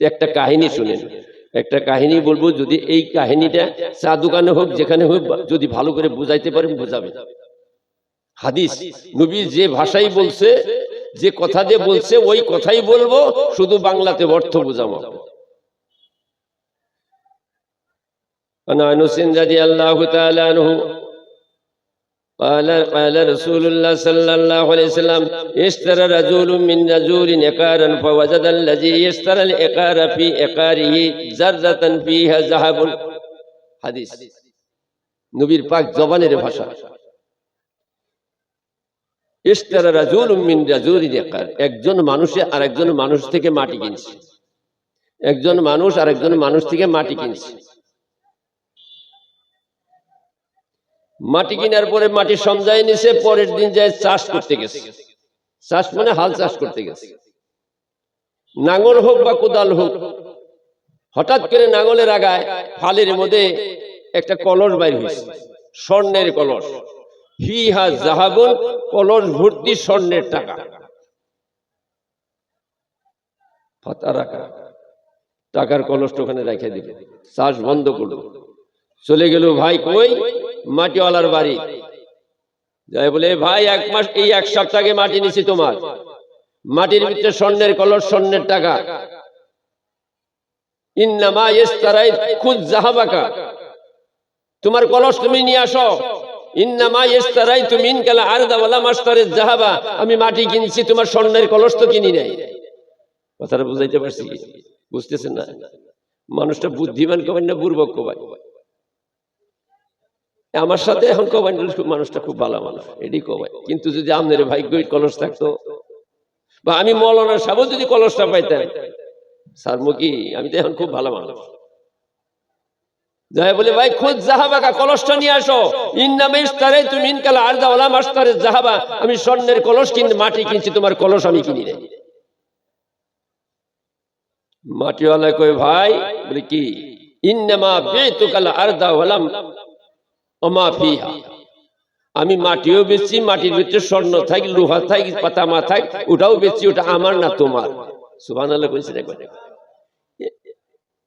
একটা কাহিনী শুনেন। একটা কাহিনী বলব, যদি এই কাহিনীটা চা দোকানে হোক, যেখানে হোক, যদি ভালো করে বুঝাইতে পারেন বোঝাবে হাদিস, নবী যে ভাষাই বলছে, যে কথা দিয়ে বলছে, ওই কথাই বলব, শুধু বাংলাতে অর্থ বোঝাবো। عن قال قال رسول الله صلى الله عليه وسلم اشترى رجل من رجل عقارا فوجد الذي اشترى العقار في عقاره ذرة فيها ذهب حديث নবীর পাক জবানের ভাষা ইশতারা রাজুল মিন রাজুলিন ইকার একজন মানুষে আরেকজন মানুষ থেকে মাটি কিনছে একজন মানুষ আরেকজন মানুষ থেকে মাটি কিনছে মাটি কেনার পরে মাটি সঞ্জয় নিছে, পরের দিন যায় চাষ করতে গেছে। চাষ মানে হাল চাষ করতে গেছে। নাঙল হোক বা কোদাল হোক, হঠাৎ করে নাঙলের আগায় ফালের মধ্যে একটা কলস বাইর হয়েছে, স্বর্ণের কলস। ফিহা জাহাবুন কলস ভর্তি স্বর্ণের টাকা। টাকার কলসটা ওখানে রেখে দিল। চাষ বন্ধ করল। চলে গেল ভাই কই? মাটিওয়ালার বাড়ি। যাই বলে ভাই, এক মাস, এই এক সপ্তাহে মাটি নিছি তোমার। মাটির ভিতরে স্বর্ণের কলস, স্বর্ণের টাকা। ইন্নামা খুদ জাহাবাকা তোমার কলস তুমি নিয়ে আসো। ইন্নামা তুমি ইনকালা আরদা ওয়ালা মাস্তারের জাহাবা। আমি মাটি কিনছি, তোমার স্বর্ণের কলস তো কিনি নাই। কথাটা বুঝাইতে পারছি বুঝতেছেন না? মানুষটা বুদ্ধিমান কবেন না বুর্বক কবাই আমার সাথে এখন কবাই মানুষটা খুব ভালো মানুষ এটি কবাই কিন্তু যদি আমাদের ভাগ্য কলস থাকতো, বা আমি মৌলানা সাহেব যদি কলসটা পাইতাম, স্যার মুখি আমি তো এখন খুব ভালো মানুষ। যাই বলে, ভাই জাহাবাকা কলসটা নিয়ে আসো। ইস্তারে তুমি জাহাবা। আমি স্বর্ণের কলস কিন, মাটি কিনছি, তোমার কলস আমি কিনি নাই। মাটিওয়ালা কই ভাই, বলে কি, ইন্নামা বেতুকাল আরদা ওয়ালাম ওমা ফিহা। আমি মাটিও বেচছি মাটির ভিতরে স্বর্ণ থাক, লোহা থাক, পাতামা থাক, ওটাও বেচছি ওটা আমার না তোমার? সুবান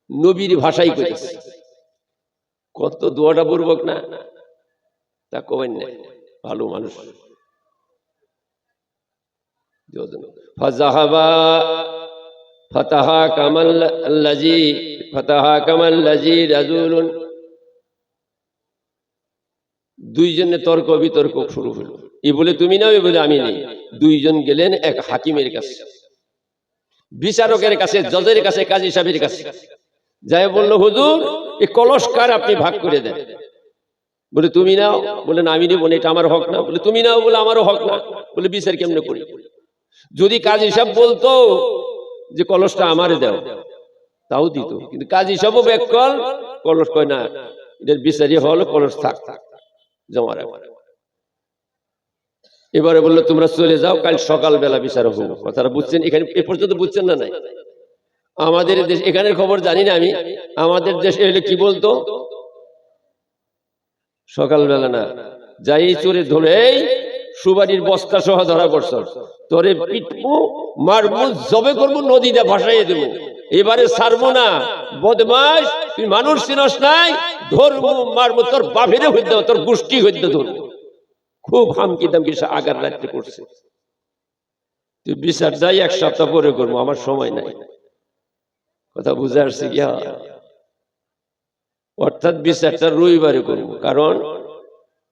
নবীর ভাষাই করেছে কত দোয়াটা পূর্বক না? তা কবেন না, ভালো মানুষ। ফাতাহা কামাল কামাল লাজি রাজুলুন দুইজনে তর্ক, বিতর্ক শুরু হলো। এই বলে, তুমি না ওই বলে, আমি নেই। দুইজন গেলেন এক হাকিমের কাছে, বিচারকের কাছে, জজের কাছে, কাজী সাহেবের কাছে। যাই বলল, হুজুর, এই কলসকার আপনি ভাগ করে দেন। বলে, তুমি নাও? বলে, না, আমি নেব এটা আমার হক না। বলে, তুমি নাও? বলে, আমারও হক না। বলে, বিচার কেমনে করি? যদি কাজী সাহেব বলতো যে, কলসটা আমারে দাও। তাও দিত। কিন্তু কাজী সাহেবও ব্যাক কল কলস কয়, না, এটার বিচারি হল, কলস থাক থাক। জমা এবারে বলল, তোমরা চলে যাও, কাল সকালবেলা বিচার হব। কথাটা বুঝছেন? এখানে এ পর্যন্ত বুঝছেন না নাই? আমাদের দেশ, এখানের খবর জানি না আমি। আমাদের দেশে হলে কি বলতো? সকালবেলা না, যাই চোরে ধরেই সুবাড়ির বস্তা সহ ধরা পড়ছ, তোরে পিটবো, মারবো, জবে করব, নদীতে ভাসাইয়ে দেবো। এবারে ছাড়বো না। বদমাস তুই মানুষ চিনস নাই ধরবো মারবো তোর বাভেরে হইতে তোর গোষ্ঠী হইতে ধরবো খুব হামকি দামকি সে আগার রাত্রে করছে। তুই বিচার যাই, এক সপ্তাহ পরে করব, আমার সময় নাই। কথা বুঝে আসছে কি? অর্থাৎ বিচারটা রবিবারে করব, কারণ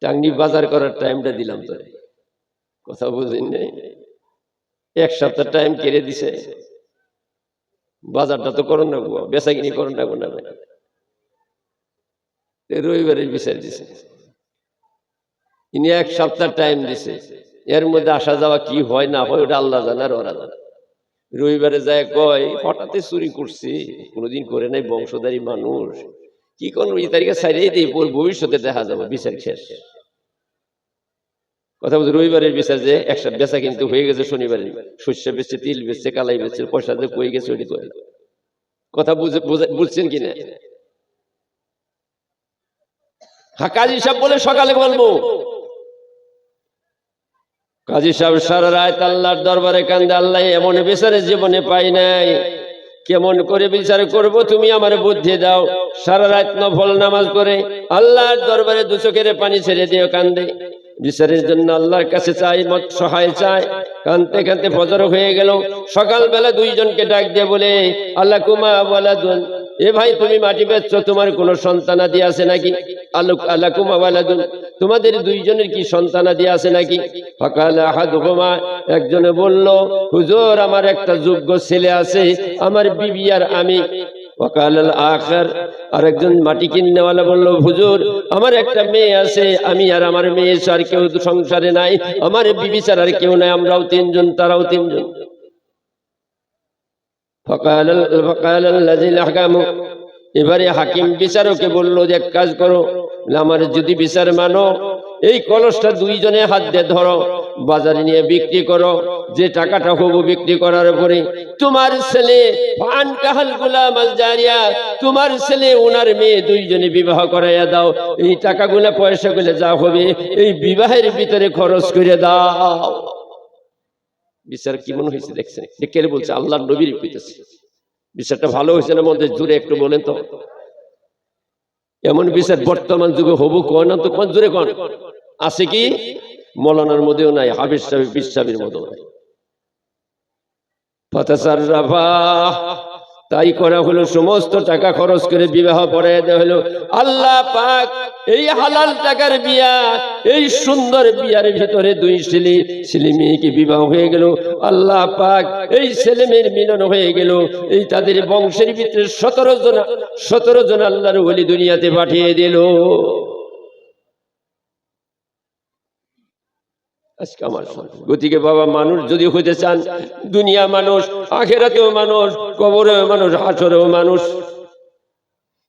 টাঙ্গি বাজার করার টাইমটা দিলাম তো কথা বুঝেন এক সপ্তাহ টাইম কেড়ে দিছে। বাজারটা তো করুন না বেচা কিনি করুন না না রবিবারের বিচার দিছে। ইনি এক সপ্তাহ টাইম দিছে। এর মধ্যে আসা যাওয়া কি হয় না হয় ওটা আল্লাহ জানে আর ওরা জানে। রবিবারে যায় কয় হঠাৎ চুরি করছি, কোনোদিন করে নাই বংশধারী মানুষ। কি কোন ওই তারিখে দিই, পর ভবিষ্যতে দেখা যাবে, বিচার শেষ। কথা বলছি রবিবারের বিচার যে একসাথে বেচা কিন্তু হয়ে গেছে শনিবারে। শস্য বেচছে, তিল বেচছে, কালাই বেচছে, পয়সা যে কই গেছে ওইটি করে কথা বুঝে বুঝে- বুঝছেন কিনা? হ্যাঁ কাজী সাহেব বলে সকালে বলব। কাজী সাহেব সারা আল্লাহর দরবারে কান্দে, আল্লাহ এমন জীবনে পাই নাই। কেমন করে বিচার করব তুমি আমার বুদ্ধি দাও। সারা রাত নফল নামাজ করে আল্লাহর দরবারে দু চোখের পানি ছেড়ে দিও কান্দে। বিচারের জন্য আল্লাহর কাছে চাই, মত সহায় চায় কানতে কানতে ফজর হয়ে গেল। সকালবেলা দুইজনকে ডাক দিয়ে বলে আল্লাহ কুমা ওয়ালাদুন। এ ভাই, তুমি মাটি বেচছ? তোমার কোন সন্তানাদি আছে নাকি? আলোক আল্লাহ কুমা ওয়ালাদুন। তোমাদের দুইজনের কি সন্তানাদি আছে নাকি? সকালে আহাদুকুমা একজনে বলল, হুজুর, আমার একটা যোগ্য ছেলে আছে। আমার বিবি আর আমি। ওকাল আখার। আরেকজন মাটি কিনেওয়ালা বলল, হুজুর, আমার একটা মেয়ে আছে, আমি আর আমার মেয়ে আর কেউ সংসারে নাই, আমার বিবি ছাড়া আর কেউ নাই, আমরাও তিনজন, তারাও তিনজন। এবারে হাকিম বিচারকে বলল, যে এক কাজ করো, আমার যদি বিচার মানো, এই কলসটা দুইজনে হাত দিয়ে ধরো বাজারে নিয়ে বিক্রি করো, যে টাকাটা হবু বিক্রি করার পরে তোমার ছেলে তোমার ছেলে ওনার মেয়ে দুইজনে বিবাহ করাইয়া দাও। এই টাকাগুলা পয়সাগুলো যা হবে, এই বিবাহের ভিতরে খরচ করে দাও। বিচার কি মনে হয়েছে দেখছেন? কে বলছে? আল্লাহ নবীর কইতেছে। বিচারটা ভালো হয়েছে না মধ্যে জুড়ে একটু বলেন তো। এমন বিচার বর্তমান যুগে হবু কন তো কোন? জুড়ে কন? আছে কি? মৌলানার মধ্যেও নাই হাবিজ সাহেব বিশ্বাবের মতো নাই। তাই করা হলো, সমস্ত টাকা খরচ করে বিবাহ দেওয়া হলো। আল্লাহ পাক এই হালাল টাকার বিয়া, এই সুন্দর বিয়ার ভিতরে দুই ছেলে ছেলে মেয়েকে বিবাহ হয়ে গেল। আল্লাহ পাক এই ছেলে মেয়ের মিলন হয়ে গেল। এই তাদের বংশের ভিতরে সতেরো জন সতেরো জন আল্লাহর ওলি দুনিয়াতে পাঠিয়ে দিল। আজকে আমার গতিকে বাবা মানুষ যদি হইতে চান, দুনিয়া মানুষ, আখেরাতেও মানুষ, কবরেও মানুষ, হাসরেও মানুষ।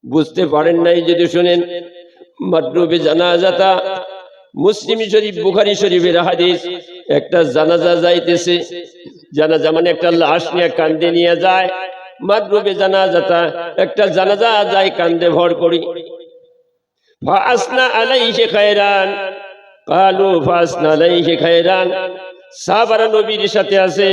বুঝতে পারেন নাই যদি শুনেন, মাদ্রুবে জানাজাতা, মুসলিম শরীফ, বুখারি শরীফের হাদিস, একটা জানাজা যাইতেছে। জানাজা মানে একটা লাশ নিয়ে কান্দে নিয়ে যায়। মাদ্রুবে জানাজাতা, একটা জানাজা যায় কান্দে ভর করি। ফাসনা আলাইহি খায়রান কালু ফাসনা আলাইহি খায়রান। সাহাবারা নবীর সাথে আছে।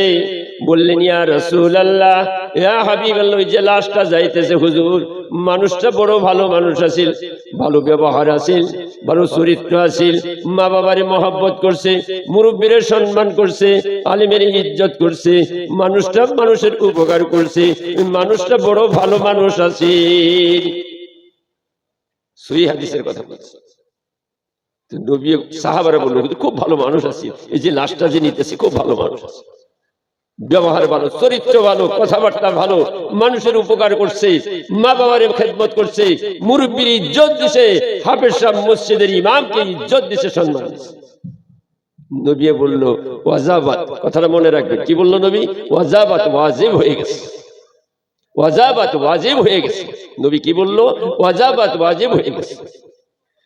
বললেন, ইয়া রাসূলুল্লাহ, ইয়া হাবিবাল্লাহ যে লাশটা যাইতেছে, হুজুর, মানুষটা বড় ভালো মানুষ আছিল, ভালো ব্যবহার আছিল, ভালো চরিত্র আছিল মা বাবারে মহব্বত করছে, মুরব্বীর সম্মান করছে, আলিমের ইজ্জত করছে, মানুষটা মানুষের উপকার করছে, মানুষটা বড় ভালো মানুষ আছিল। সহি হাদিসের কথা বলছে। নবী সাহাবারা বলল "কিন্তু খুব ভালো মানুষ আছে। এই যে লাশটা যে নিতেছে, খুব ভালো মানুষ আছে। ব্যবহার ভালো, চরিত্র ভালো, কথাবার্তা ভালো, মানুষের উপকার করছে, মা বাবার খেদমত করছে, মুরব্বীর ইজ্জত দিছে, হাফেজ সাহেব মসজিদের ইমামকে ইজ্জত দিছে, সম্মান নবী বলল, ওয়াজাবাত। কথাটা মনে রাখবে। কি বলল নবী? ওয়াজাবাত ওয়াজিব হয়ে গেছে। ওয়াজাবাত ওয়াজিব হয়ে গেছে। নবী কি বলল? ওয়াজাবাত ওয়াজিব হয়ে গেছে।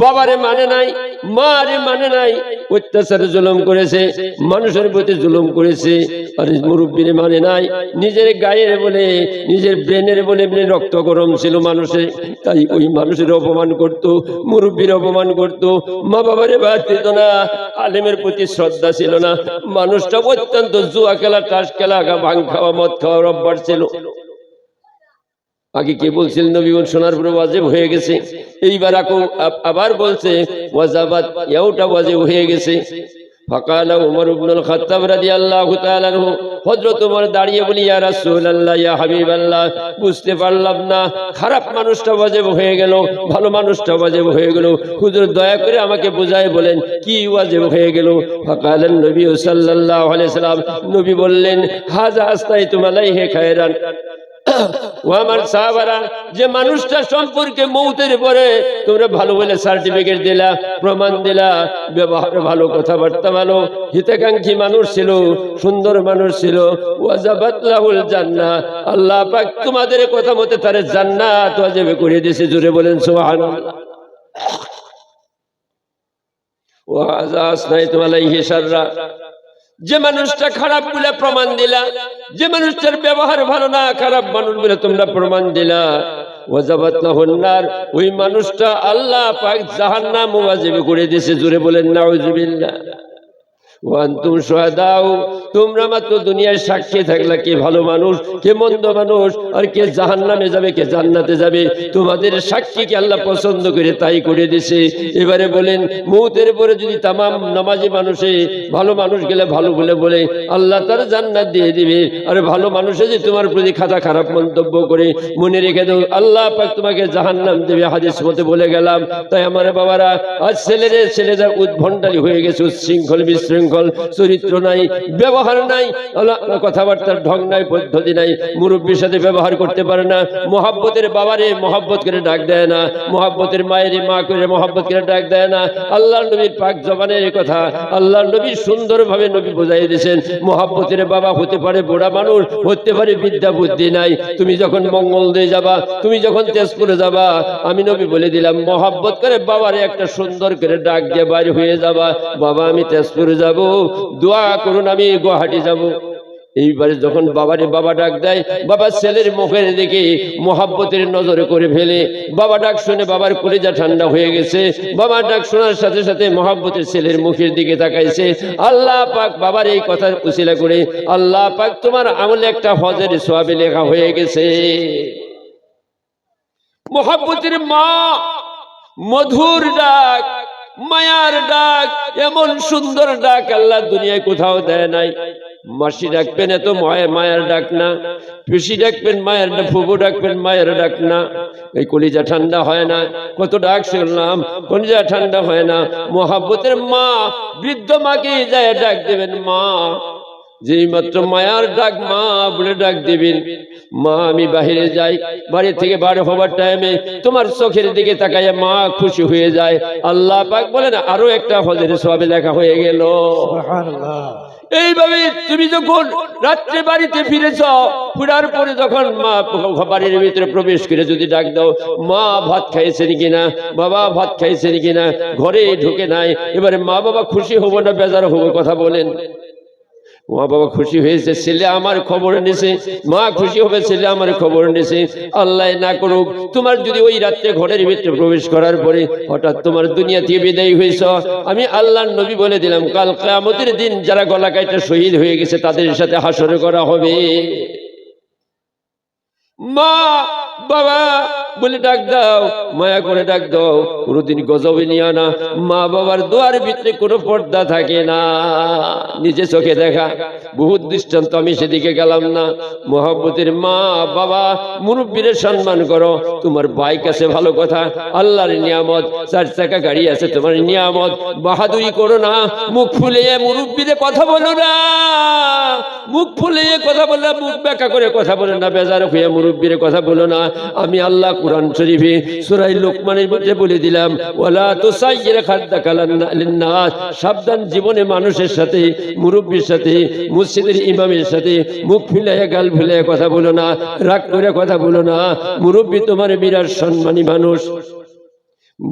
বাবারে মানে নাই, মারে মানে নাই, অত্যাচার জুলুম করেছে, মানুষের প্রতি জুলুম করেছে, আর মুরব্বীর মানে নাই, নিজের গায়ের বলে, নিজের ব্রেনের বলে, এমনি রক্ত গরম ছিল মানুষে, তাই ওই মানুষের অপমান করত, মুরব্বীর অপমান করত মা বাবারে বাদ দিত না, আলেমের প্রতি শ্রদ্ধা ছিল না, মানুষটা অত্যন্ত জুয়া খেলা টাস খেলা, ভাং খাওয়া, মদ খাওয়া, রব্বার ছিল। আগে কে বলছিল নবী বল সোনার পরে ওয়াজেব হয়ে গেছে? এইবার আবার বলছে, ওয়াজাবাত ইয়াওটা ওয়াজেব হয়ে গেছে। হযরত ওমর দাঁড়িয়ে বলি, ইয়া রাসূলুল্লাহ, ইয়া হাবিবাল্লাহ, বুঝতে পারলাম না। খারাপ মানুষটা ওয়াজেব হয়ে গেল, ভালো মানুষটা ওয়াজেব হয়ে গেল। হুজুর দয়া করে আমাকে বুঝায় বলেন, কি ওয়াজেব হয়ে গেল? ফাকালান নবী সাল্লাল্লাহু আলাইহি সাল্লাম, নবী বললেন, হাজা আস্তাইতুম আলাইহি খায়রান। ও আমার সাহাবারা, যে মানুষটা সম্পর্কে মৌতের পরে তোমরা ভালো বলে সার্টিফিকেট দিলা, প্রমাণ দিলা, ব্যবহার ভালো, কথাবার্তা ভালো, হিতাকাঙ্ক্ষী মানুষ ছিল, সুন্দর মানুষ ছিল, ওয়াজাবাত লাহুল জান্নাহ, আল্লাহ পাক তোমাদের কথা মতে তারে জান্নাত ওয়াজিব করে দিয়েছে জুড়ে বলেন সুবহানাল্লাহ। ওয়াজা আসনাইতু আলাইহি শাররা। যে মানুষটা খারাপ বলে প্রমাণ দিলা, যে মানুষটার ব্যবহার ভালো না, খারাপ মানুষ বলে তোমরা প্রমাণ দিলা। লাহুন্নার ওই মানুষটা আল্লাহ পাক জাহান্নাম ওয়াজিব করে দিয়েছে জুড়ে বলেন, নাউজুবিল্লাহ। ওয়ান্তুম তোমরা মাত্র দুনিয়ায় সাক্ষী থাকলা কে ভালো মানুষ, কে মন্দ মানুষ, আর কে যাবে, কে জান্নাতে যাবে। তোমাদের সাক্ষীকে আল্লাহ পছন্দ করে তাই করে দিছে। এবারে বলেন পরে যদি নামাজি মানুষে ভালো মানুষ গেলে ভালো বলে বলে, আল্লাহ তার জান্নাত দিয়ে দিবে। আর ভালো মানুষে যে তোমার প্রতি খাতা খারাপ মন্তব্য করে, মনে রেখে দাও, আল্লাহ পাক তোমাকে জাহান্নাম দেবে, হাদিস মতে বলে গেলাম। তাই আমার বাবারা, আজ ছেলেরে ছেলেদের উদ্ভণ্ডালি হয়ে গেছে, উচ্ছৃঙ্খল বিশৃঙ্খল। চরিত্র নাই, ব্যবহার নাই কথাবার্তার ঢং নাই, পদ্ধতি নাই, মুরব্বীর সাথে ব্যবহার করতে পারে না, মোহাব্বতের বাবারে মোহাব্বত করে ডাক দেয় না, মোহাব্বতের মায়ের, মা করে মোহাব্বত করে ডাক দেয় না, আল্লাহ নবীর পাক জবানের কথা, আল্লাহ নবী সুন্দরভাবে নবী বোঝাই দিয়েছেন, মোহাব্বতের বাবা হতে পারে বুড়া মানুষ, হতে পারে বিদ্যা বুদ্ধি নাই, তুমি যখন মঙ্গল দিয়ে যাবা, তুমি যখন তেজপুরে যাবা, আমি নবী বলে দিলাম, মোহাব্বত করে বাবারে একটা সুন্দর করে ডাক দিয়ে বাইরে হয়ে যাবা, বাবা আমি তেজপুরে যাব দোয়া করুন, আমি গুয়াহাটি যাব। এইবারে যখন বাবারে বাবা ডাক দেয়, বাবা ছেলের মুখের দিকে মোহাব্বতের নজরে করে ফেলে। বাবা ডাক শুনে বাবার কলিজা ঠান্ডা হয়ে গেছে। বাবা ডাক শোনার সাথে সাথে মোহাব্বতের ছেলের মুখের দিকে তাকাইছে। আল্লাহ পাক বাবার এই কথা উচিলা করে, আল্লাহ পাক তোমার আমলে একটা হজের সোয়াবে লেখা হয়ে গেছে। মোহাব্বতের মা মধুর ডাক মায়ার ডাক, এমন সুন্দর ডাক আল্লাহ দুনিয়ায় কোথাও দেয় নাই। মাসি ডাকবেন এত মায়ের মায়ের ডাক না। পিসি ডাকবেন মায়ের ডাক ফুবু ডাকবেন মায়ের ডাক না। এই কলিজা ঠান্ডা হয় না। কত ডাক শুনলাম, কলিজা ঠান্ডা হয় না। মহাব্বতের মা বৃদ্ধ মাকে যায় ডাক দেবেন মা। যেই মাত্র মায়ার ডাক মা বলে ডাক দিবেন। মা আমি বাহিরে যাই বাড়ি থেকে বার হবার টাইমে তোমার চোখের দিকে তাকায় মা খুশি হয়ে যায়। আল্লাহ পাক বলেন আরও একটা হজের সবে লেখা হয়ে গেল। এইভাবে তুমি যখন রাত্রে বাড়িতে ফিরেছ ফিরার পরে যখন মা বাড়ির ভিতরে প্রবেশ করে যদি ডাক দাও মা ভাত খাইছেন কিনা? বাবা ভাত খাইছেন কিনা? ঘরে ঢুকে নাই। এবারে মা বাবা খুশি হব না বেজার হব কথা বলেন। মা বাবা খুশি হয়েছে, ছেলে আমার খবর নিছে। মা খুশি হবে, ছেলে আমার খবর নিছে। আল্লাহ না করুক, তোমার যদি ওই রাত্রে ঘরের ভিতরে প্রবেশ করার পরে হঠাৎ তোমার দুনিয়া থেকে বিদায় হয়েছ, আমি আল্লাহর নবী বলে দিলাম, কাল কেয়ামতের দিন যারা গলা কাইটা শহীদ হয়ে গেছে, তাদের সাথে হাসর করা হবে। মা বাবা, বলে ডাক দাও, মায়া করে ডাক দাও, কোনোদিন গজবে নিয়ে না। মা বাবার দোয়ার ভিতরে কোনো পর্দা থাকে না। নিজে চোখে দেখা, বহুত দৃষ্টান্ত আমি সেদিকে গেলাম না। মোহাম্মতের মা, বাবা, মুরব্বীরে সম্মান করো। তোমার বাইক আছে ভালো কথা, আল্লাহর নিয়ামত, চার চাকা গাড়ি আছে, তোমার নিয়ামত। বাহাদুরি করো না, মুখ ফুলিয়ে মুরব্বীরে কথা বলো না। মুখ ফুলিয়ে কথা বললে মুখ ব্যাখ্যা করে কথা বলে না, বেজার হয়ে মুরব্বীরে কথা বলো না। আমি আল্লাহ কোরআন শরীফে সুরাই লোকমানের মধ্যে বলে দিলাম ওলা তো সাবধান জীবনে মানুষের সাথে, মুরব্বীর সাথে মসজিদের ইমামের সাথে মুখ ফুলাইয়া, গাল ফুলাইয়া কথা বলো না, রাগ করে কথা বলো না। মুরব্বী তোমার বিরাট সম্মানী মানুষ।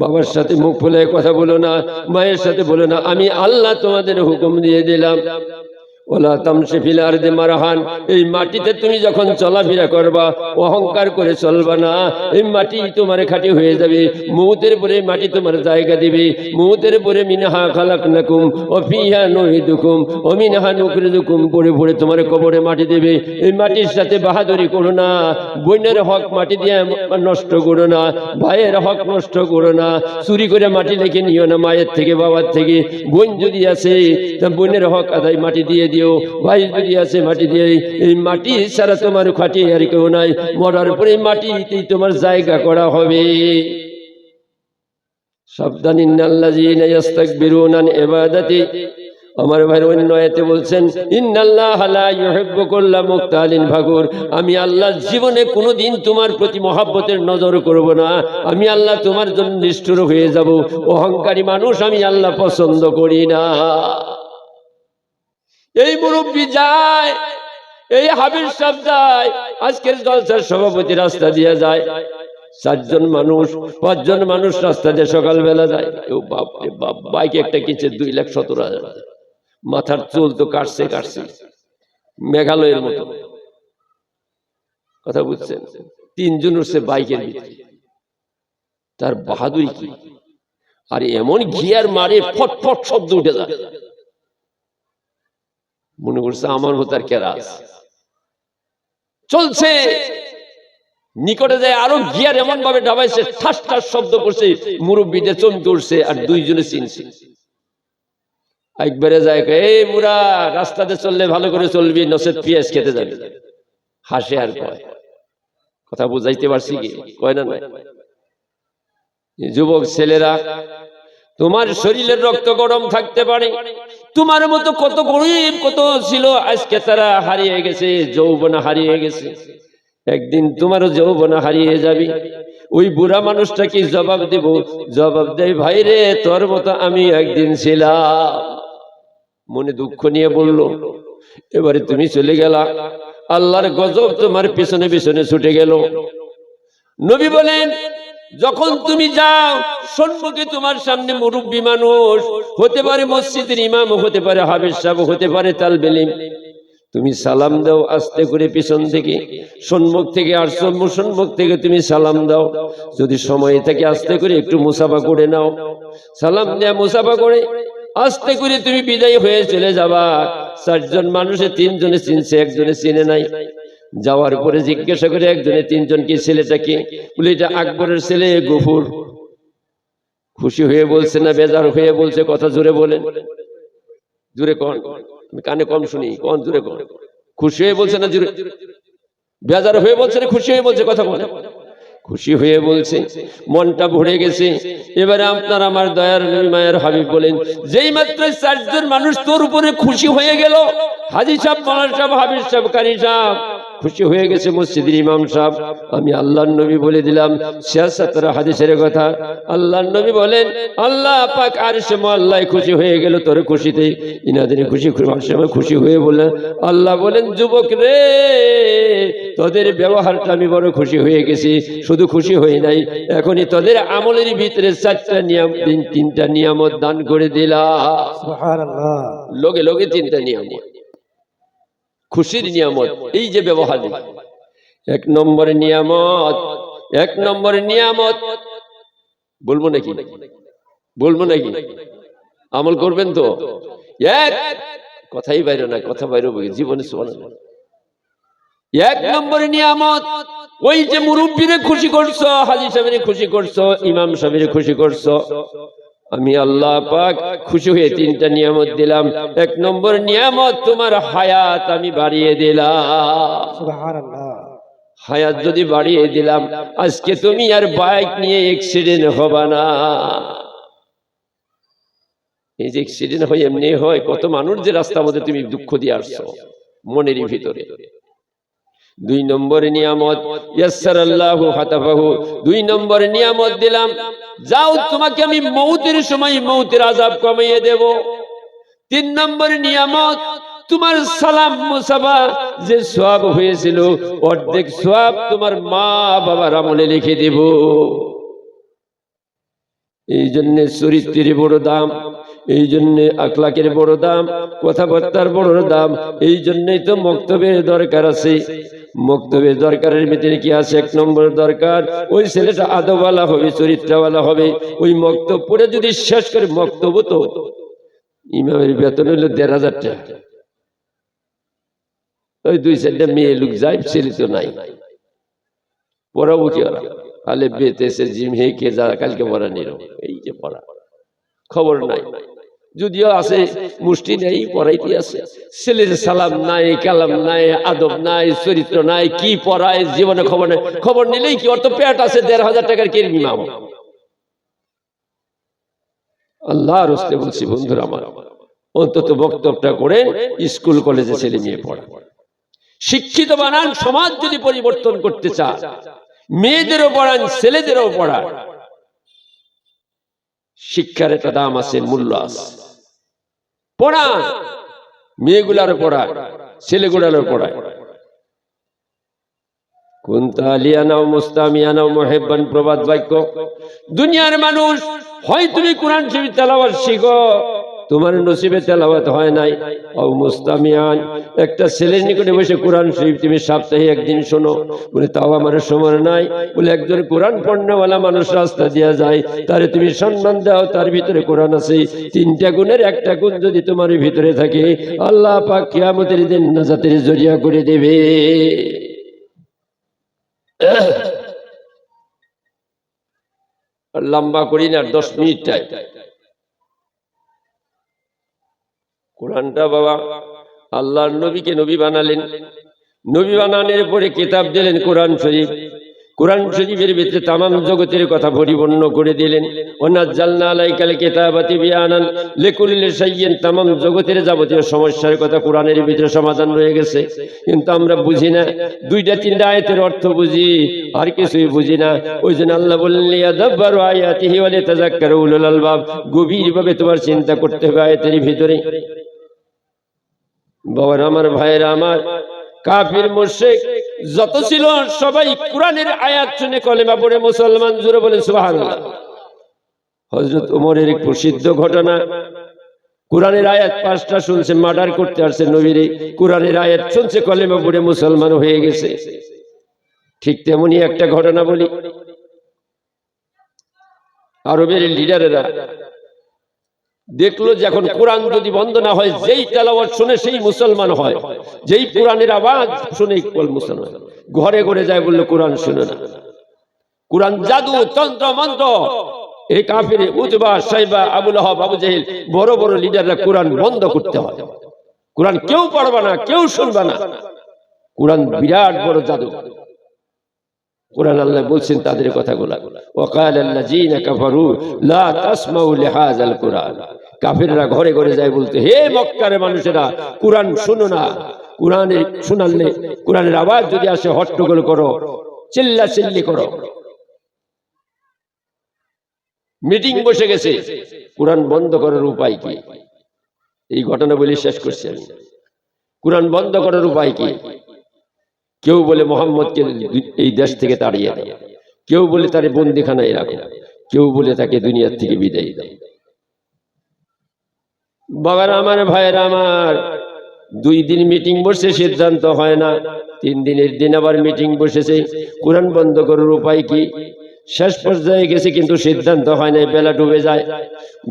বাবার সাথে মুখ ফুলে কথা বলো না, মায়ের সাথে বলো না, আমি আল্লাহ তোমাদের হুকুম দিয়ে দিলাম। ওলা তামসে ফিলার দে মারাহান, এই মাটিতে তুমি যখন চলাফেরা করবা, অহংকার করে চলবা না। এই মাটি তোমার খাটি হয়ে যাবে মৌতের পরে মাটি তোমার জায়গা দিবে। মৌতের পরে মিনাহা খালাক নাকুম ও ফিহা নহিদুকুম, ও মিনাহা নুকরিদুকুম পড়ে পড়ে তোমার কবরে মাটি দেবে। এই মাটির সাথে বাহাদুরি করো না, বইনের হক মাটি দিয়ে নষ্ট করো না, ভাইয়ের হক নষ্ট করো না, চুরি করে মাটি লেখে নিও না, মায়ের থেকে, বাবার থেকে। বোন যদি আছে তা বোনের হক আদায় মাটি দিয়ে দিও। ভাই যদি আছে মাটি দিয়ে, এই মাটি ছাড়া তোমার খাটি আর কেউ নাই। মরার পরে মাটিতেই তোমার জায়গা করা হবে। আমি আল্লাহ জীবনে কোনোদিন তোমার প্রতি মহাব্বতের নজর করব না। আমি আল্লাহ তোমার জন্য নিষ্ঠুর হয়ে যাব। অহংকারী মানুষ আমি আল্লাহ পছন্দ করি না। এই মুরব্বী যায়, এই হাবির সাহেব যায়, আজকের জলসার সভাপতি রাস্তা দিয়ে যায়। চারজন মানুষ, পাঁচজন মানুষ রাস্তা দিয়ে সকালবেলা যায়। বাপ, বাইকে একটা কিনছে দুই লাখ সতেরো হাজার। মাথার চুল তো কাটছে কাটছে। মেঘালয়ের মতো। কথা বুঝছেন? তিনজন উঠছে বাইকের ভিতরে। তার বাহাদুরি কি? আর এমন গিয়ার মারে ফটফট শব্দ উঠে যায়। মনে করছে আমার মতো আর কেরা চলছে। নিকটে যায় আরও গিয়ার এমন ভাবে ডাবাইছে ঠাস ঠাস শব্দ করছে, মুরব্বীদের চমকে উঠছে আর দুইজনে চিনছে। একবারে যায় এই মুরা রাস্তাতে চললে ভালো করে চলবি নসেদ পিয়াজ খেতে যাবি। হাসে আর কয়। কথা বুঝাইতে পারছি কি? কয় না নয় যুবক ছেলেরা, তোমার শরীরের রক্ত গরম থাকতে পারে। তোমার মতো কত গরিব, কত ছিল, আজকে তারা হারিয়ে গেছে, যৌবনা হারিয়ে গেছে। একদিন তোমারও যৌবনা হারিয়ে যাবে। ওই বুড়া মানুষটা কি জবাব দেব? জবাব দেয়, ভাই রে, তোর মতো আমি একদিন ছিলাম। মনে দুঃখ নিয়ে বলল, এবারে তুমি চলে গেলা। আল্লাহর গজব তোমার পিছনে পিছনে ছুটে গেল। নবী বলেন যখন তুমি যাও সম্মুখে তোমার সামনে মুরব্বী মানুষ। হতে পারে মসজিদের ইমাম, হতে পারে হাবের সাহেব, হতে পারে তালবেলিম তুমি সালাম দাও আস্তে করে পিছন থেকে। সম্মুখ থেকে আর সম্মুখ থেকে তুমি সালাম দাও। যদি সময় থাকে আস্তে করে একটু মুসাফা করে নাও। সালাম দেয়া, মুসাফা করে আস্তে করে তুমি বিদায় হয়ে চলে যাবা। চারজন মানুষে তিনজনে চিনছে, একজনে চিনে নাই। যাওয়ার পরে জিজ্ঞাসা করে একজনে, তিনজন কি ছেলেটা কি? বলে, এটা আকবরের ছেলে, গফুর। খুশি হয়ে বলছে, না, বেজার হয়ে বলছে, কথা জোরে বলেন জোরে কন? কানে কম শুনি, কন, জোরে কন? খুশি হয়ে বলছে না, জোরে? বেজার হয়ে বলছে না, খুশি হয়ে বলছে, কথা বলে। খুশি হয়ে বলছে, মনটা ভরে গেছে। এবারে আপনার আমার দয়ার মায়ের হাবিব বলেন, যেই মাত্র চারজন মানুষ তোর উপরে খুশি হয়ে গেল, হাজি সাহেব মালার সাহেব, হাবিব সাহেব, কারি সাহেব খুশি হয়ে গেছে মসজিদের ইমাম সাহেব। আমি আল্লাহর নবী বলে দিলাম সিয়াসাতরা হাদিসের কথা। আল্লাহর নবী বলেন আল্লাহ পাক আর আল্লাহ খুশি হয়ে গেল তোর খুশিতে। ইনাদের খুশি সময় খুশি হয়ে বললেন আল্লাহ বলেন যুবক রে তোদের ব্যবহারটা আমি বড় খুশি হয়ে গেছি শুধু খুশি হয়ে নাই এখনই তোদের আমলের ভিতরে চারটা নিয়ম তিন তিনটা নিয়ামত দান করে সুবহানাল্লাহ। লোকে লোকে তিনটা নিয়ামত। খুশির নিয়ামত, এই যে ব্যবহার এক নম্বর নিয়ামত, এক নম্বর নিয়ামত। বলব নাকি? বলব নাকি? আমল করবেন তো? এক! কথাই বাইরে না, কথা বাইরে জীবনে এক নম্বর নিয়ামত, ওই যে মুরব্বীরে খুশি করছ, হাজি সাহেবের খুশি করছ, ইমাম সাহেবের খুশি করছ আমি আল্লাহ পাক খুশি হয়ে তিনটা নিয়ামত দিলাম। এক নম্বর নিয়ামত তোমার হায়াত আমি বাড়িয়ে দিলাম। হায়াত যদি বাড়িয়ে দিলাম আজকে তুমি আর বাইক নিয়ে অ্যাক্সিডেন্ট হবা না। এই যে অ্যাক্সিডেন্ট হয় এমনি হয় কত মানুষ যে রাস্তার মধ্যে তুমি দুঃখ দিয়ে আসছো মনের ভিতরে। দুই নম্বর নিয়ামত ইয়াসসার আল্লাহু হাতাফাহু দুই নম্বর নিয়ামত দিলাম, যাও তোমাকে আমি মৌতের সময় মৌতের আযাব কমিয়ে দেব। তিন নম্বর নিয়ামত, তোমার সালাম মুসাফা যে সওয়াব হয়েছিল, অর্ধেক সওয়াব তোমার মা বাবার আমলে লিখে দেব। এই জন্য চরিত্রের বড় দাম এই জন্য আখলাকের বড় দাম, কথাবার্তার বড় দাম, এই জন্যই তো মক্তবের দরকার আছে। মক্তবের দরকারের ভিতরে কি আছে? এক নম্বর দরকার, ওই ছেলেটা আদবালা হবে, চরিত্রওয়ালা হবে। ওই মক্তব পড়ে যদি শেষ করে মক্তব তো। ইমামের বেতন হলো দেড় হাজার টাকা। ওই দুই চারটা মেয়ে লোক যায়, ছেলে তো নাই। পড়াবো কি তাহলে বেতেছে জিম, হে কে যা, কালকে পড়া নিল এই যে পড়া। খবর নাই। যদিও আছে, মুষ্টি নেই পড়াইতে আছে। ছেলের সালাম নাই, কালাম নাই, আদব নাই, চরিত্র নাই, কি পড়ায়, জীবনে খবর নাই। খবর নিলেই কি? অত পেট আছে, দেড় হাজার টাকার কিরমি মাম আল্লাহ রস্তে বলছি, বন্ধুরা আমার, অন্তত বক্তব্যটা করে স্কুল, কলেজে ছেলে মেয়ে পড়া। শিক্ষিত বানান, সমাজ যদি পরিবর্তন করতে চায়, মেয়েদেরও পড়ান, ছেলেদেরও পড়ান শিক্ষার একটা দাম আছে মূল্য আছে। পড়া মেয়েগুলারও পড়ায় ছেলেগুলারও পড়ায়। কুন্তালিয়ানাও মুস্তামিয়ানাও মোহেব্বান প্রবাদ বাক্য। দুনিয়ার মানুষ হয় তুমি কোরআন শরীফ তেলাওয়াত শিখো তোমার নসিবে তেলাওয়াত হয় নাই। ও মুস্তামিয়ান, একটা ছেলের নিকটে বসে কোরআন শরীফ তুমি সপ্তাহে একদিন শোনো। বলে, তাও আমার সময় নাই। বলে, একজন কোরআন পণ্যওয়ালা মানুষ রাস্তা দিয়া যায়, তারে তুমি সম্মান দাও, তার ভিতরে কোরআন আছে। তিনটা গুণের একটা গুণ যদি তোমার ভিতরে থাকে, আল্লাহ পাক কিয়ামতের দিন নাজাতের জরিয়া করে দেবে। লম্বা করি না, দশ মিনিট টাইম। কোরআনটা বাবা, আল্লাহর নবীকে নবী বানালেন। নবী বানানোর পরে কিতাব দিলেন কোরআন শরীফ। কোরআন শরীফের ভিতরে তামাম জগতের কথা পরিপূর্ণ করে দিলেন। ওনার ওনাজ্জালনা আলাইকাল কিতাবাতি বিয়ানান, লিকুল্লি শাইইন, তামাম জগতের যাবতীয় সমস্যার কথা কোরআনের ভিতরে সমাধান রয়ে গেছে। কিন্তু আমরা বুঝি না, দুইটা, তিনটা আয়াতের অর্থ বুঝি, আর কিছুই বুঝি না। ওই জন্য আল্লাহ বললেন, লিয়াদাব্বারু আয়াতিহি ওয়া লিতাযাক্কারু উলুল আলবাব। গভীরভাবে তোমার চিন্তা করতে হবে আয়াতের ভিতরে। বাবার আমার ভাইয়ের আমার কাফির, মুশরিক, যত ছিল, সবাই কোরআনের আয়াত শুনে কলেমা পড়ে মুসলমান জুড়ে বলে, সুবহানাল্লাহ। হযরত ওমরের এক প্রসিদ্ধ ঘটনা। কোরআনের আয়াত পাঁচটা শুনছে, মার্ডার করতে আসছে নবীরে। কোরআনের আয়াত শুনছে, কলেমা পড়ে মুসলমান হয়ে গেছে। ঠিক তেমনি একটা ঘটনা বলি। আরবের লিডারেরা দেখল যে এখন কোরআন যদি বন্ধ না হয় যেই তেলাওয়াত শুনে সেই মুসলমান হয়। যেই কোরআনের আওয়াজ শুনে মুসলমান ঘরে ঘরে যায় বলল কোরআন শুনে না। কোরআন জাদু তন্ত্র মন্ত্র। এই কাফিরে উতবা সাইবা আবুল আহাব আবু জাহিল বড় বড় লিডাররা কোরআন বন্ধ করতে হয় কোরআন কেউ পড়বে না কেউ শুনবে না। কোরআন বিরাট বড় জাদু। কোরআন আল্লাহ বলছেন তাদের কথাগুলা। ওয়াকাল আল্লাযীনা কাফারু, লা তাসমাউ লিহাযাল কোরআন। কাফিররা ঘরে ঘরে যায় বলতে, হে মক্কার মানুষেরা, কোরআন শুনো না। কোরআনের শোনালে, কোরআনের আওয়াজ যদি আসে, হট্টগোল করো চিল্লা চিল্লি করো। মিটিং বসে গেছে। কোরআন বন্ধ করার উপায় কি? এই ঘটনা বলে শেষ করছি আমি। কোরআন বন্ধ করার উপায় কি? কেউ বলে মোহাম্মদকে এই দেশ থেকে তাড়িয়ে দাও। কেউ বলে তারে বন্দিখানায় রাখো। কেউ বলে তাকে দুনিয়ার থেকে বিদায় দাও। বাবার আমার, ভাইয়ের আমার, দুই দিন মিটিং বসে সিদ্ধান্ত হয় না। তিন দিনের দিন আবার মিটিং বসেছে। কোরআন বন্ধ করার উপায় কি? শেষ পর্যায়ে গেছে কিন্তু সিদ্ধান্ত হয় না বেলা ডুবে যায়।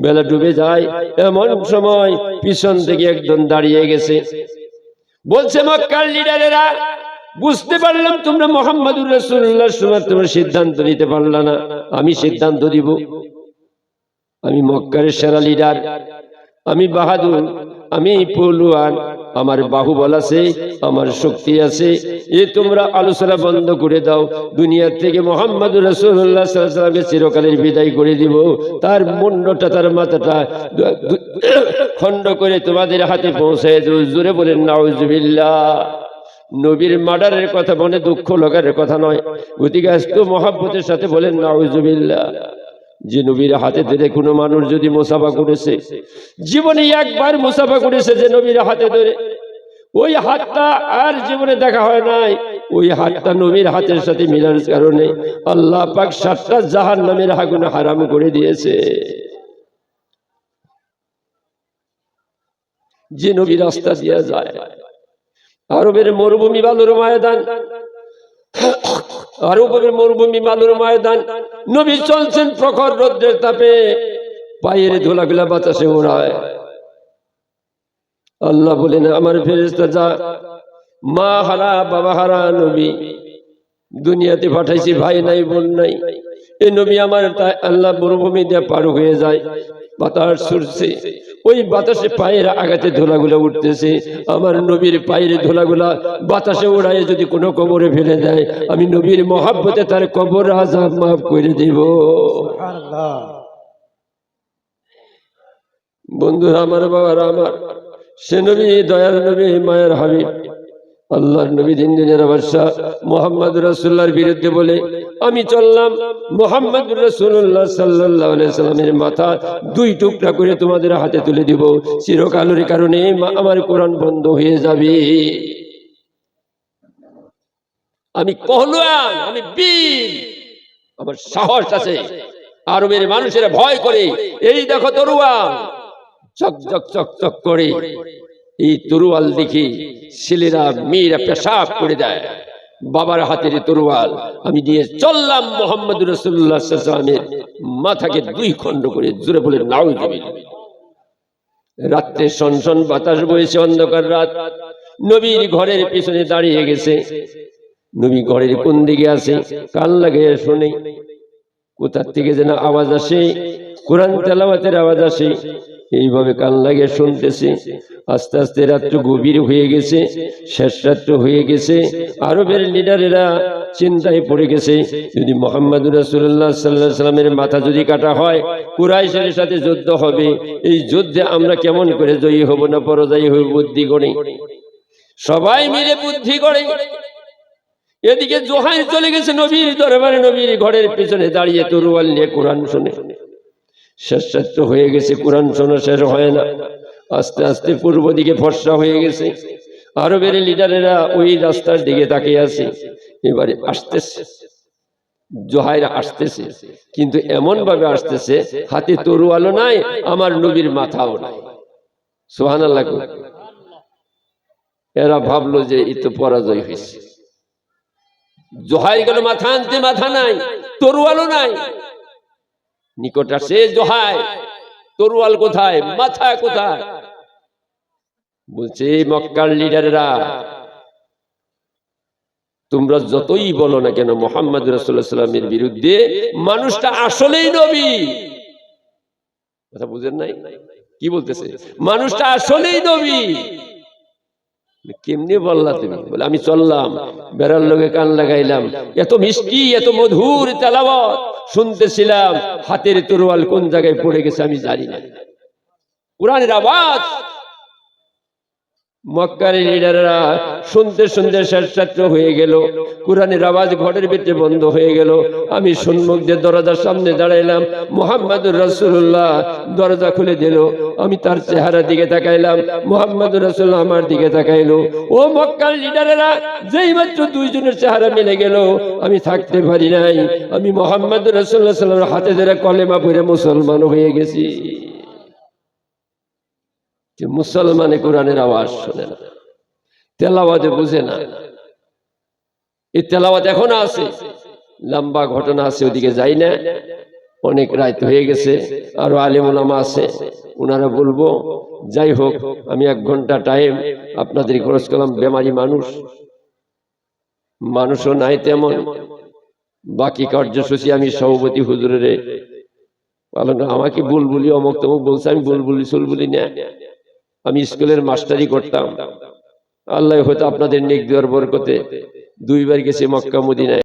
বেলা ডুবে যায়, এমন সময় পিছন থেকে একজন দাঁড়িয়ে গেছে। বলছে, মক্কার লিডারেরা বুঝতে পারলাম তোমরা মোহাম্মদুর রসুল্লাহ সময় তোমরা সিদ্ধান্ত নিতে পারলা না। আমি সিদ্ধান্ত দিব। আমি মক্কারের সেরা লিডার আমি বাহাদুর। আমি পলুয়ান। আমার বাহুবল আছে, আমার শক্তি আছে। এ তোমরা আলোচনা বন্ধ করে দাও। দুনিয়ার থেকে মোহাম্মদ রসুল্লাহ চিরকালের বিদায় করে দিব। তার মুন্ডটা, তার মাথাটা খণ্ড করে তোমাদের হাতে পৌঁছে জোরে বলেন, নাউজুবিল্লাহ। নবীর মার্ডারের কথা মনে দুঃখ লাগার কথা নয়। আজকে মহাব্বতের সাথে বলেন, নাউজুবিল্লাহ, যে নবীর হাতে ধরে কোনো মানুষ যদি মোসাফা করেছে, জীবনে একবার মুসাফা করেছে যে নবীর হাতে ধরে। ওই হাতটা আর জীবনে দেখা হয় নাই। ওই হাতটা নবীর হাতের সাথে মিলার কারণে আল্লাহ পাক সাতটা জাহান নামের আগুন হারাম করে দিয়েছে। যে নবী রাস্তা দিয়া যায় আরবের মরুভূমি বালুর ময়দান। আরবের মরুভূমি বালুর ময়দান। নবী চলছেন প্রখর রৌদ্রের তাপে। পায়ের ধুলাগুলা বাতাসে ওড়ায় আল্লাহ বলেন, আমার ফেরেস্তা যা, মা হারা, বাবা হারা, নবী। দুনিয়াতে পাঠাইছি, ভাই নাই, বোন নাই। এ নবী আমার তাই আল্লাহ মরুভূমি দিয়ে পার হয়ে যায়। বাতাস ছুটছে। ওই বাতাসে পায়ের আগাতে ধুলাগুলা উঠতেছে। আমার নবীর পায়ের ধুলাগুলা বাতাসে উড়ায় যদি কোনো কবরে ফেলে দেয় আমি নবীর মহাব্বতে তার কবর আজাব মাফ করে দেব। বন্ধুরা আমার বাবার আমার সে নবী দয়ার নবী মায়ের হাবিব আল্লাহর নবী দিন দিনের বাদশাহ মোহাম্মদ রসুল্লাহর বিরুদ্ধে বলে, আমি চললাম মোহাম্মদ রসুল্লাহ সাল্লাহ সাল্লামের মাথা দুই টুকরা করে তোমাদের হাতে তুলে দিব। চিরকালের কারণে আমার কোরআন বন্ধ হয়ে যাবে। আমি পহলুয়ান আমি বীর। আমার সাহস আছে। আরবের মানুষেরা ভয় করে। এই দেখো তরুয়ান চক চক চক চক করে। এই তরুয়াল দেখি ছেলেরা মেয়েরা পেশাব করে দেয়। বাবার হাতের তরুয়াল, আমি নিয়ে চললাম মোহাম্মদ রসুল্লাহামের মাথাকে দুই খণ্ড করে জোরে বলে নাও রাত্রে সনসন বাতাস বয়েছে অন্ধকার রাত। নবীর ঘরের পিছনে দাঁড়িয়ে গেছে। নবী ঘরের কোন দিকে আছে? কান লাগে শোনে। কোথার থেকে যেন আওয়াজ আসে? কোরআন তেলাওয়াতের আওয়াজ আসে। এইভাবে কান লাগে শুনতেছে। আস্তে আস্তে রাত্র গভীর হয়ে গেছে, শেষ রাত্র হয়ে গেছে। আরবের লিডারেরা চিন্তায় পড়ে গেছে, যদি মোহাম্মদ রাসুল্লাহ সাল্লাহ সাল্লামের মাথা যদি কাটা হয়, কুরাইশের সাথে যুদ্ধ হবে। এই যুদ্ধে আমরা কেমন করে জয়ী হব না পরাজয়ী হব বুদ্ধি করে সবাই মিলে বুদ্ধি করে। এদিকে জোহাই চলে গেছে নবীর দরবারে, নবীর ঘরের পেছনে দাঁড়িয়ে তরুয়াল নিয়ে কোরআন শুনে। শেষ হয়ে গেছে, কোরআন শোনা শেষ হয় না। আস্তে আস্তে পূর্ব দিকে ফর্সা হয়ে গেছে। আরবের লিডারেরা ওই রাস্তার দিকে তাকিয়ে আছে। এবারে আসতেছে। জোহাইরা আসতেছে। কিন্তু এমন ভাবে আসতেছে, হাতে তরুয়ালও নাই, আমার নবীর মাথাও নাই। সোহান এরা ভাবলো যে এই তো পরাজয় হয়েছে। জোহাই গেল মাথা আনতে মাথা নাই, তরুয়ালও নাই। নিকট আসে, জোহাই তরুয়াল কোথায়? মাথা কোথায়? বলছে মক্কার লিডাররা, তোমরা যতই বলো না কেন, মোহাম্মদ রসুল্লাহ সাল্লামের বিরুদ্ধে মানুষটা আসলেই নবী। কথা বুঝেন নাই? কি বলতেছে? মানুষটা আসলেই নবী। কেমনি বললা তুমি? বলে, আমি চললাম, বেড়ার লোকে কান লাগাইলাম। এত মিষ্টি, এত মধুর তেলাবত শুনতেছিলাম হাতের তরোয়াল কোন জায়গায় পড়ে গেছে আমি জানি না। কোরআনের আওয়াজ মক্কারের লিডাররা শুনতে শুনতে শেষাত্র হয়ে গেল। কোরআনের আওয়াজ ঘরের ভিতরে বন্ধ হয়ে গেল। আমি সম্মুখ দিয়ে দরজার সামনে দাঁড়াইলাম। মোহাম্মদুর রসুল্লাহ দরজা খুলে দিল। আমি তার চেহারা দিকে তাকাইলাম। মোহাম্মদুর রসুল্লাহ আমার দিকে তাকাইলো। ও মক্কার লিডারেরা, যেই মাত্র দুইজনের চেহারা মিলে গেল, আমি থাকতে পারি নাই। আমি মোহাম্মদুর রসুল্লাহ সাল্লামের হাতে ধরে কলেমা পড়ে মুসলমান হয়ে গেছি। যে মুসলমানে কোরআনের আওয়াজ শোনে না। তেলাওয়াতে বুঝে না। এই তেলাওয়াত এখন আছে। লম্বা ঘটনা আছে, ওদিকে যাই না। অনেক রাত হয়ে গেছে, আরও আলিমুলামা আছে ওনারা বলব, যাই হোক, আমি এক ঘণ্টা টাইম আপনাদের খরচ করলাম, বেমারি মানুষ। মানুষও নাই তেমন। বাকি কার্যসূচি আমি সভাপতি হুজুরের পালন আমাকে বুলবুলি, অমুক তমুক বলছে, আমি বুলবুলি, সুলবুলি না। আমি স্কুলের মাস্টারি করতাম। আল্লাহ হয়তো আপনাদের নেক দেওয়ার বরকতে দুইবার গেছে মক্কা মদিনায়।